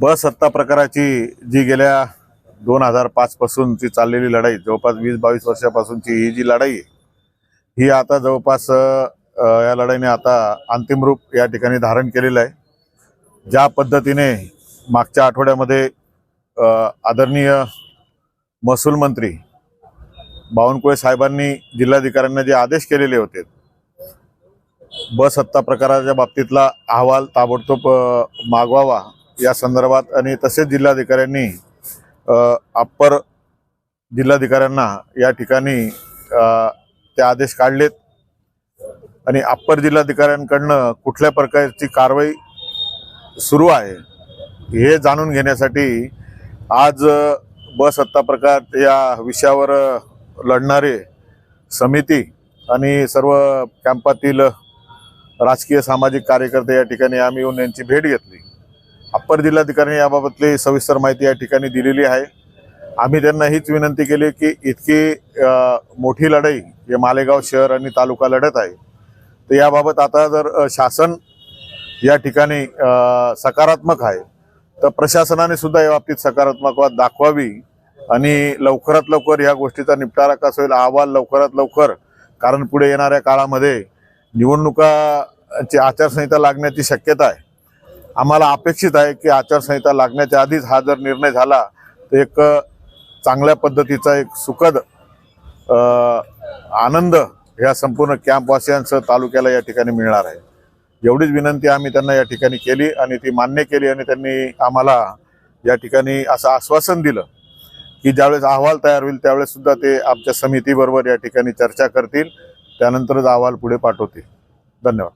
ब सत्ता प्रकाराची जी गेल्या दोन हजार पाचपासूनची चाललेली लढाई जवळपास वीस बावीस वर्षापासूनची ही जी लढाई ही आता जवळपास या लढाईने आता अंतिम रूप या ठिकाणी धारण केलेलं आहे. ज्या पद्धतीने मागच्या आठवड्यामध्ये आदरणीय महसूल मंत्री बावनकुळे साहेबांनी जिल्हाधिकाऱ्यांना जे आदेश केलेले होते बस सत्ता प्रकाराच्या बाबतीतला अहवाल ताबडतोब मागवावा या संदर्भात आणि तसेच जिल्हाधिकाऱ्यांनी अप्पर जिल्हाधिकाऱ्यांना या ठिकाणी ते आदेश काढलेत. आणि अप्पर जिल्हाधिकाऱ्यांकडनं कुठल्या प्रकारची कारवाई सुरू आहे हे जाणून घेण्यासाठी आज बस ब सत्ता प्रकार या विषयावर लढणारे समिती आणि सर्व कॅम्पातील राजकीय सामाजिक कार्यकर्ते या ठिकाणी आम्ही येऊन यांची भेट घेतली. अप्पर जिल्हाधिकाऱ्यांनी याबाबतली सविस्तर माहिती या ठिकाणी दिलेली आहे. आम्ही त्यांना हीच विनंती केली की इतकी मोठी लढाई हे मालेगाव शहर आणि तालुका लढत आहे तर याबाबत आता जर शासन या ठिकाणी सकारात्मक आहे तर प्रशासनाने सुद्धा या बाबतीत सकारात्मकता दाखवावी आणि लवकरात लवकर या गोष्टीचा निपटारा कसा होईल अहवाल लवकरात लवकर कारण पुढे येणाऱ्या काळामध्ये निवडणुकाची आचारसंहिता लागण्याची शक्यता आहे. आम्हाला अपेक्षित आहे की आचारसंहिता लागण्याच्या आधीच हा जर निर्णय झाला तर एक चांगल्या पद्धतीचा एक सुखद आनंद ह्या संपूर्ण कॅम्पवासियांसह तालुक्याला या ठिकाणी मिळणार आहे. एवढीच विनंती आम्ही त्यांना या ठिकाणी केली आणि ती मान्य केली आणि त्यांनी आम्हाला या ठिकाणी असं आश्वासन दिलं की ज्यावेळेस अहवाल तयार होईल त्यावेळेस सुद्धा ते आमच्या समितीबरोबर या ठिकाणी चर्चा करतील. त्यानंतरच अहवाल पुढे पाठवतील. धन्यवाद.